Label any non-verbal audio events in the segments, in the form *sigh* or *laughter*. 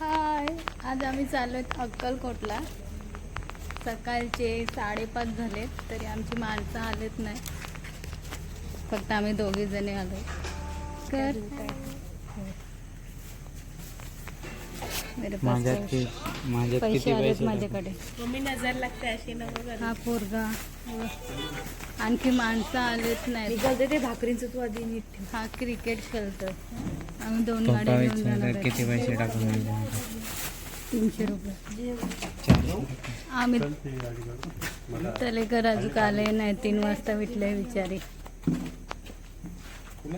हाय. आज आम्ही चाललो आहेत अक्कलकोटला. सकाळचे साडेपाच झालेत तरी आमची माणसं आलेत नाही. फक्त आम्ही दोघीजणी आलो कर मेरे पास माझ्यात पैसे- कि- माझ्यात पैसे किती आलेत पैसे माझ्याकडे. मम्मी नजर लागते अशी नको हा पोरगा. आणखी माणसं आलेत नाही ते भाकरींचं तू आधी नीट ठेव. हा क्रिकेट खेळतो आम्ही दोन पप्पा गाड्या घेऊन जाणार विचारतात आहेत. किती पैसे टाकून दिले? तीनशे रुपये. आम्ही तलेकर अजून आले नाही. तीन वाजता भेटले बिचारी. हो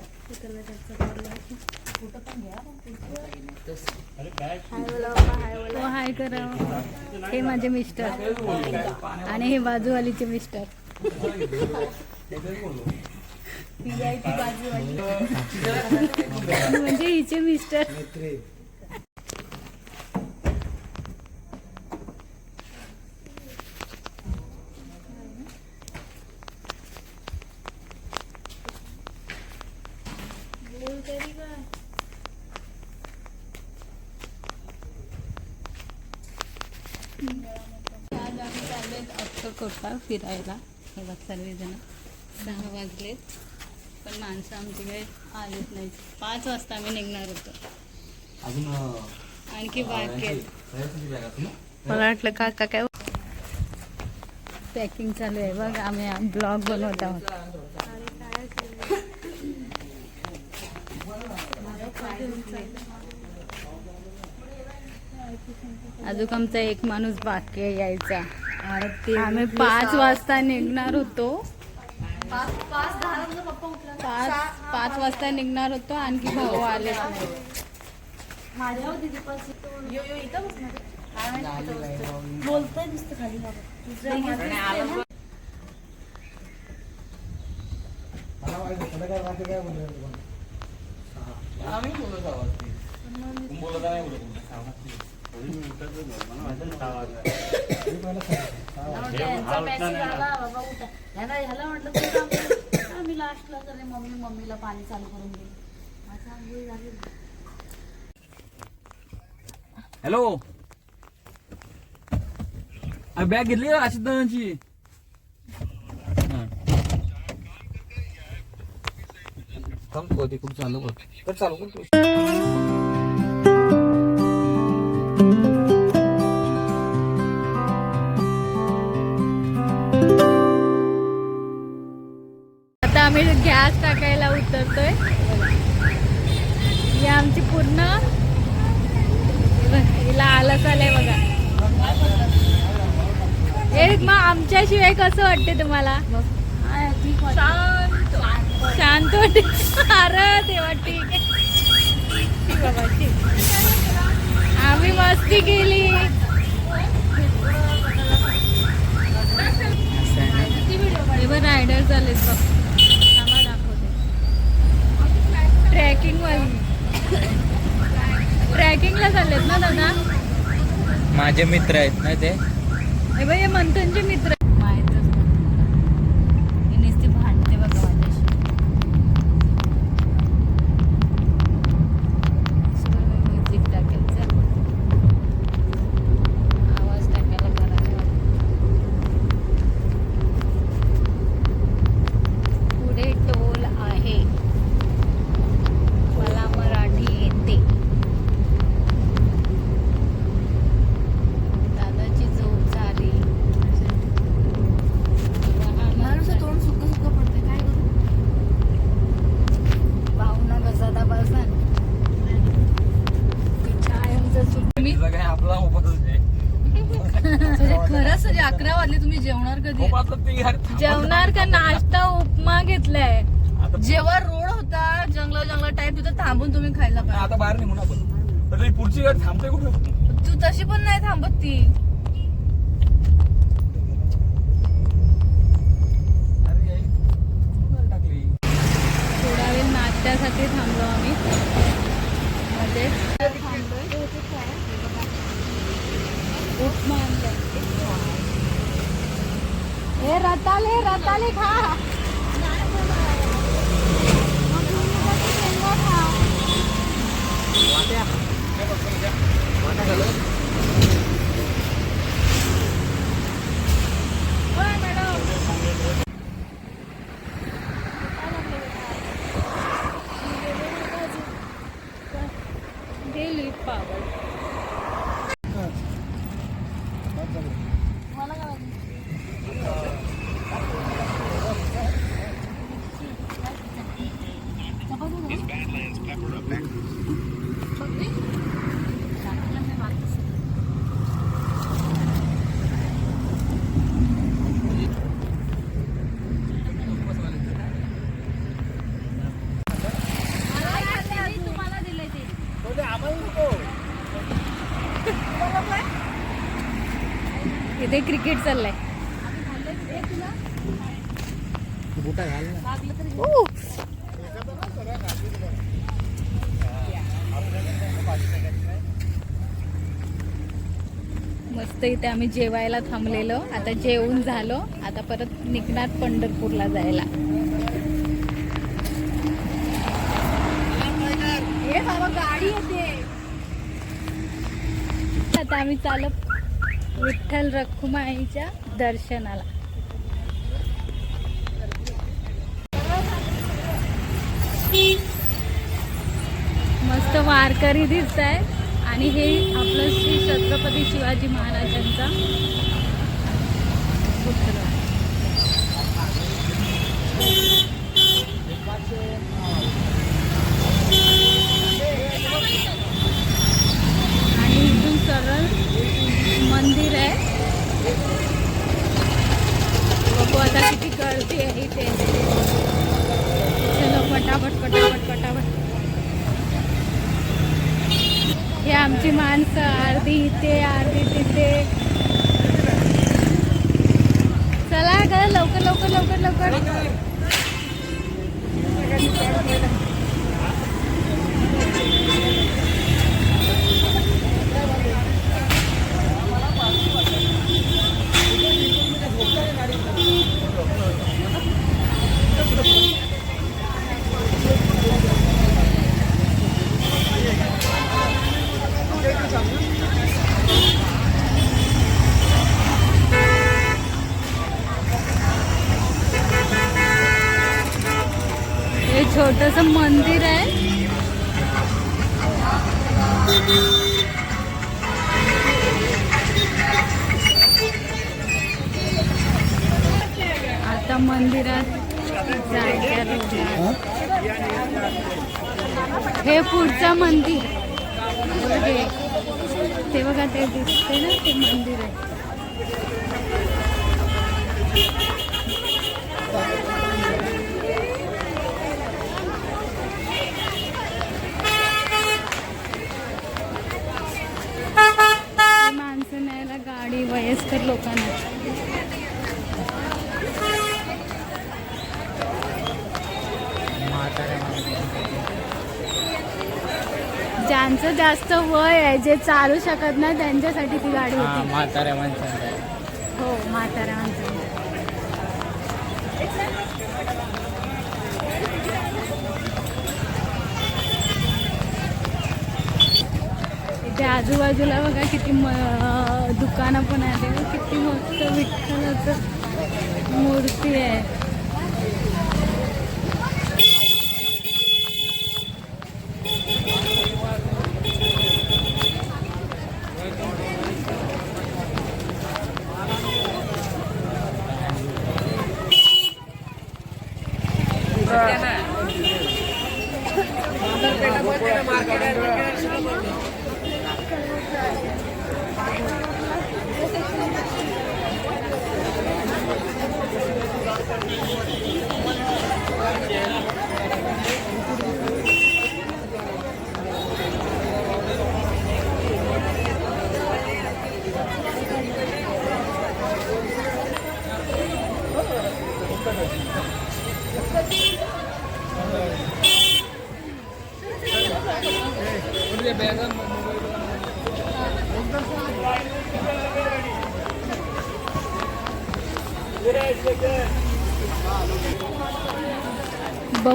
हाय करा हे माझे मिस्टर. आणि हे बाजूवालीचे मिस्टर. म्हणजे हिचे मिस्टर. आज आम्ही चाललेत अक्कलकोटला फिरायला? हे बघ सर्वजण. दहा वाजलेत. पण माणसं आमची काही आलीच नाही पाच वाजता आम्ही निघणार होतो. आणखी बाकी आहेत. मला वाटलं काका काय पॅकिंग चालू आहे. बघ आम्ही ब्लॉग बनवत आहोत. अजून आमचा एक माणूस बाकी आहे यायचा. आम्ही पाच वाजता निघणार होतो. पाच पाच वाजता निघणार होतो. आणखी भाऊ आले. नुसतं खाली ह्याला म्हटलं आम्ही लास्टला तर मम्मी मम्मीला पाणी चालू करून आंघोळ झाली हॅलो. अरे बॅग घेतली का अशी दनाची थांब ते खूप चालू कर चालू कर टाकायला उतरतोय. ही आमची पूर्ण हिला आलंच आलंय बघा. हे मग आमच्याशिवाय कसं वाटते तुम्हाला? शांत वाटते अरे तेव्हा ठीक आहे. बाबा ठीक आम्ही मस्ती केली. रायडर झालेत बघ. ट्रॅकिंग वाली. ट्रॅकिंगला चाललेत ना दादा? माझे मित्र आहेत ना ते. हे बघ हे मंथनचे मित्र ती पुढची गाडी थांबते कुठे? तू तशी पण नाही थांबत ती. अरे टाकली? थोडा वेळ नाश्त्यासाठी थांबलो आम्ही. मध्ये. उपमा आणलाय. हे रताले रताले खा. ya? Mana kalau? इथे क्रिकेट चाललंय. मस्त इथे आम्ही जेवायला थांबलेलो. आता जेवून झालो. आता परत निघणार पंढरपूरला जायला. बाबा गाडी येते. आता आम्ही चालत विठ्ठल रखुमाईच्या दर्शनाला. मस्त वारकरी दिसत आहे आणि हे आपलं श्री छत्रपती शिवाजी महाराजांचा पुतळा. मंदिरात जायच्या हे पुढचं मंदिर. हे ते बघा ते दिसते ना ते मंदिर आहे. माणसं न्यायला गाडी वयस्कर लोकांना म्हाताऱ्या माणसांसाठी. ज्यांचं जास्त वय आहे जे चालू शकत नाही त्यांच्यासाठी ती गाडी हा होती. म्हाताऱ्या हो म्हाताऱ्या माणसांसाठी इथे आजूबाजूला बघा किती म दुकानं पण आहेत. किती मस्त विठ्ठलाचं मूर्ती आहे.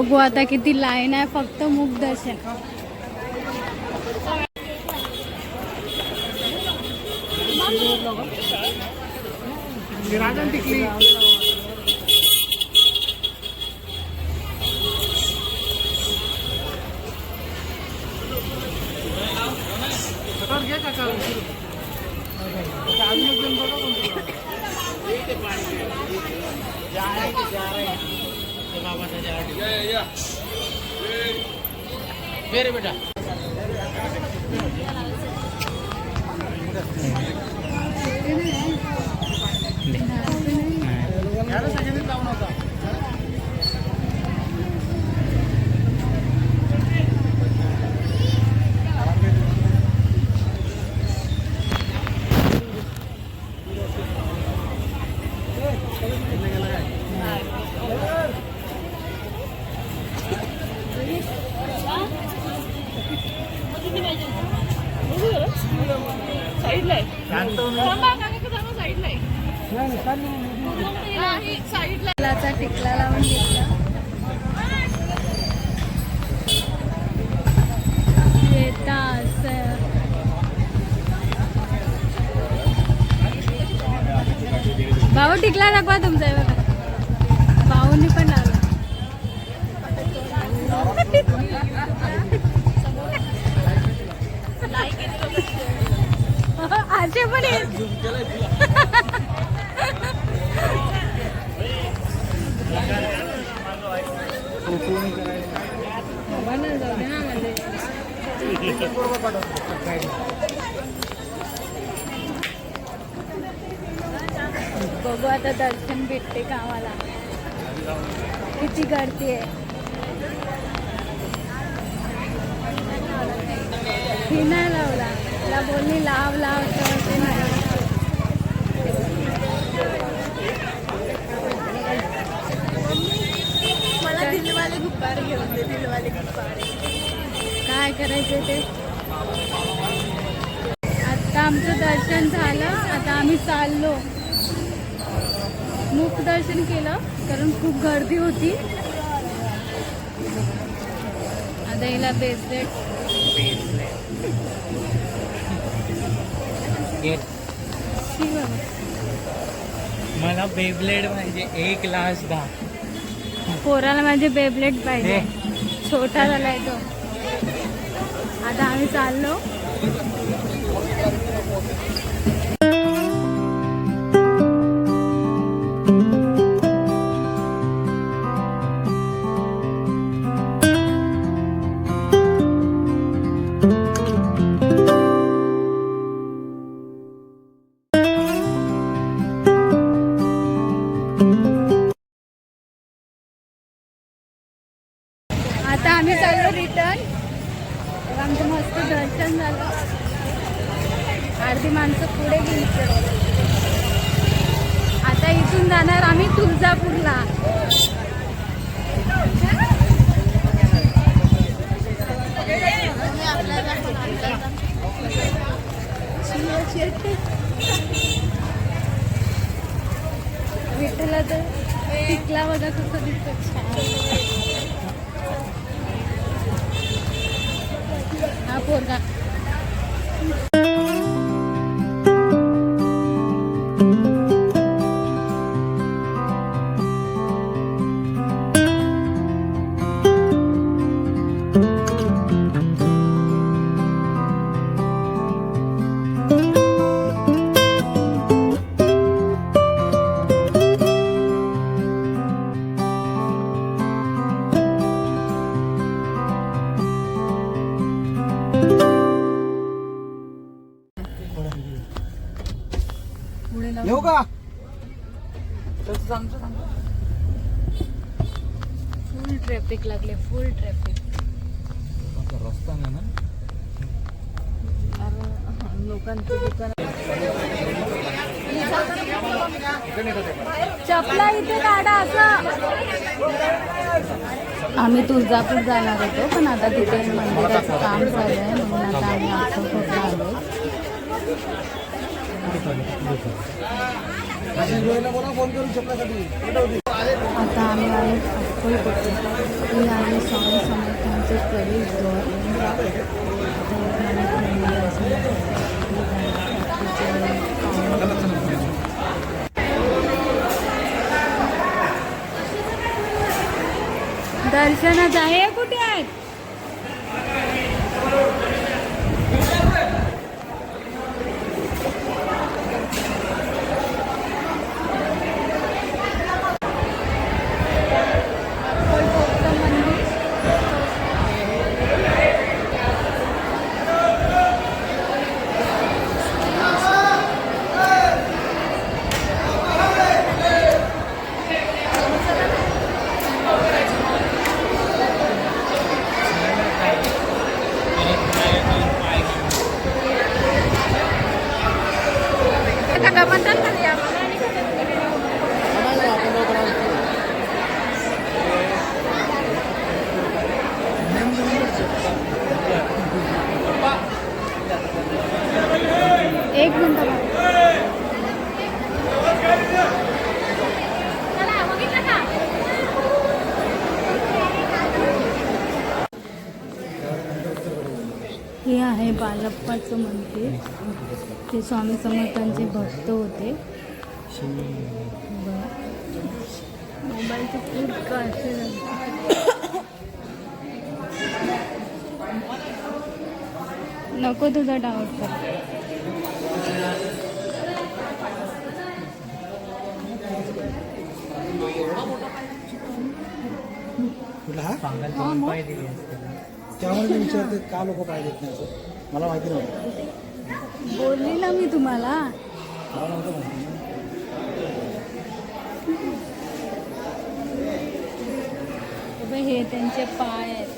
बघू आता किती लाईन आहे फक्त मुख दर्शन भाऊ टिकला दाखवा तुमचा बघा. भाऊनी पण लावला. *laughs* असे पण आहेत. *laughs* बघू आता दर्शन भेटते का आम्हाला. किती गर्दी आहे. ही नाही लावला. तिला बोलली लाव लाव. तर ते नाही मला दिलवाले गुब्बारे घेऊन दे दिलवाले गुब्बारे. काय करायचं ते? आता आमचं दर्शन झालं. आता आम्ही चाललो. मुख दर्शन केलं कारण खूप गर्दी होती. आता हिला बेसलेट मला बेबलेट पाहिजे एक लास्ट दहा. पोराला माझे बेबलेट पाहिजे. छोटा झालाय तो. आता आम्ही चाललो. विठ्ठला तर टिकला बघा कसं दिसत. छान. हा पोरगा. चपला इथे काढा असं. आम्ही तुळजापूर जाणार होतो पण आता तिथे मंदिराचं काम चालू आहे म्हणून आता आम्ही अक्कलकोटला आलो फोन करू शकता कधी आता आम्ही आलो अक्कलकोट ही आहे स्वामी समर्थांचे प्रवेशद्वार दर्शनच आहे. कुठे आहेत म्हणतात ना या एक मिनिट हे आहे बालप्पाचं मंदिर ते स्वामी समर्थांचे भक्त होते. मोबाईलचं खूप नको तुझा डाऊट कर. तुला? हा. त्यामुळे विचारते का लोक पाहिजे देत नाही मला माहिती नव्हतं. बोलली ना मी तुम्हाला. हे त्यांचे पाय आहेत.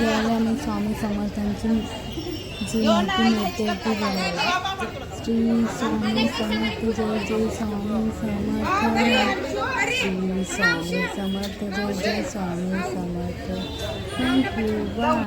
याला मी स्वामी समर्थांची जी माहिती मिळते ती बनवली श्री स्वामी समर्थ जय जय स्वामी समर्थ श्री स्वामी समर्थ जय जय Swami Samarth thank you bye